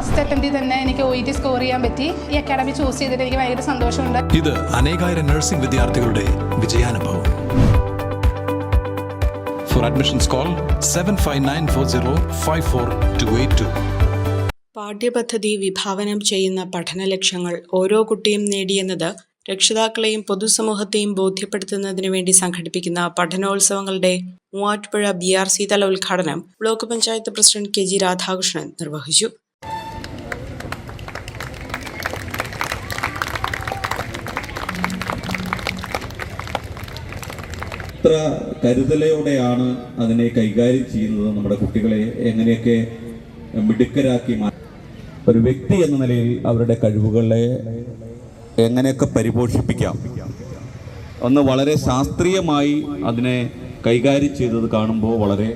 First അറ്റംപ്റ്റിൽ തന്നെ എനിക്ക് O E T score ചെയ്യാൻ പറ്റി. ഈ അക്കാഡമി ചൂസ് ചെയ്തിട്ട് എനിക്ക് ഭയങ്കര സന്തോഷമുണ്ട്. ഇത് അനേകായിരം നഴ്സിംഗ് വിദ്യാർത്ഥികളുടെ വിജയാനുഭവം. For admissions call seven five nine four zero five four two eight two പാഠ്യപദ്ധതി വിഭാവനം ചെയ്യുന്ന പഠന ലക്ഷ്യങ്ങൾ ഓരോ കുട്ടിയും നേടിയെന്നത് രക്ഷിതാക്കളെയും പൊതുസമൂഹത്തെയും ബോധ്യപ്പെടുത്തുന്നതിന് വേണ്ടി സംഘടിപ്പിക്കുന്ന പഠനോത്സവങ്ങളുടെ മൂവാറ്റുപുഴ ബി ആർ സി തല ഉദ്ഘാടനം block panchayat president K G Radhakrishnan നിർവഹിച്ചു. എത്ര കരുതലയോടെയാണ് അതിനെ കൈകാര്യം ചെയ്യുന്നത്? നമ്മുടെ കുട്ടികളെ എങ്ങനെയൊക്കെ മിടുക്കരാക്കി മാറ്റി ഒരു വ്യക്തി എന്ന നിലയിൽ അവരുടെ കഴിവുകളെ എങ്ങനെയൊക്കെ പരിപോഷിപ്പിക്കാം? ഒന്ന് വളരെ ശാസ്ത്രീയമായി അതിനെ കൈകാര്യം ചെയ്തത് കാണുമ്പോൾ വളരെ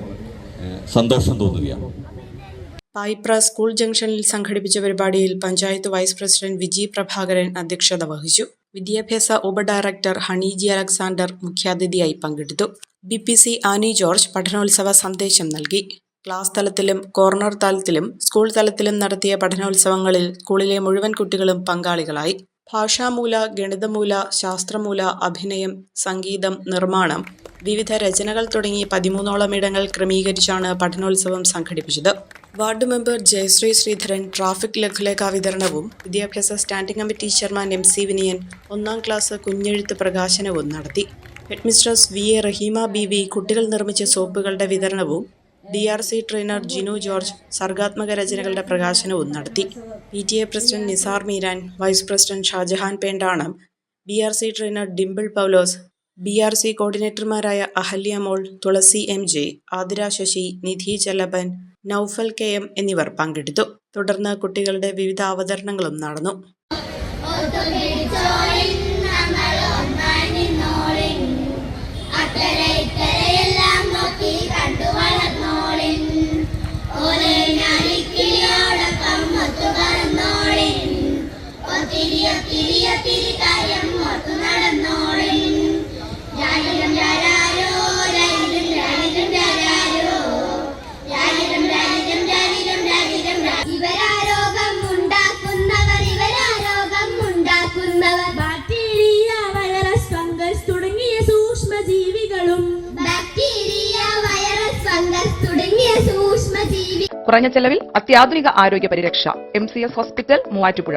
സന്തോഷം തോന്നുകയാണ്. പായിപ്ര സ്കൂൾ ജംഗ്ഷനിൽ സംഘടിപ്പിച്ച പരിപാടിയിൽ പഞ്ചായത്ത് വൈസ് പ്രസിഡന്റ് വിജി പ്രഭാകരൻ അധ്യക്ഷത വഹിച്ചു. വിദ്യാഭ്യാസ ഉപഡയറക്ടർ ഹണി ജി അലക്സാണ്ടർ മുഖ്യാതിഥിയായി പങ്കെടുത്തു. B P C Annie George പഠനോത്സവ സന്ദേശം നൽകി. ക്ലാസ് തലത്തിലും കോർണർ തലത്തിലും സ്കൂൾ തലത്തിലും നടത്തിയ പഠനോത്സവങ്ങളിൽ സ്കൂളിലെ മുഴുവൻ കുട്ടികളും പങ്കാളികളായി. ഭാഷാമൂല ഗണിതമൂല ശാസ്ത്രമൂല അഭിനയം സംഗീതം നിർമ്മാണം വിവിധ രചനകൾ തുടങ്ങി പതിമൂന്നോളം ഇടങ്ങൾ ക്രമീകരിച്ചാണ് പഠനോത്സവം സംഘടിപ്പിച്ചത്. Ward member Jayasree Sreedharan traffic ലഘുലേഖ വിതരണവും വിദ്യാഭ്യാസ standing committee chairman M C Viniyan ഒന്നാം ക്ലാസ് കുഞ്ഞെഴുത്ത് പ്രകാശനവും നടത്തി. Headmistress V A Raheema B V കുട്ടികൾ നിർമ്മിച്ച സോപ്പുകളുടെ വിതരണവും D R C trainer Jinu George സർഗാത്മക രചനകളുടെ പ്രകാശനവും നടത്തി. P T A president Nizar Meeran vice president Shajahan Pendanam B R C trainer Dimple Paulose B R C കോർഡിനേറ്റർമാരായ Ahalya Mol Thulasi M J Athira Sasi Nidhi Chellappan Naufal K M എന്നിവർ പങ്കെടുത്തു. തുടർന്ന് കുട്ടികളുടെ വിവിധ അവതരണങ്ങളും നടന്നു. സൂക്ഷ്മജീവികളും bacteria virus fungus തുടങ്ങിയ സൂക്ഷ്മജീവി കുറഞ്ഞ ചെലവിൽ അത്യാധുനിക ആരോഗ്യ പരിരക്ഷ. M C S hospital Muvattupuzha.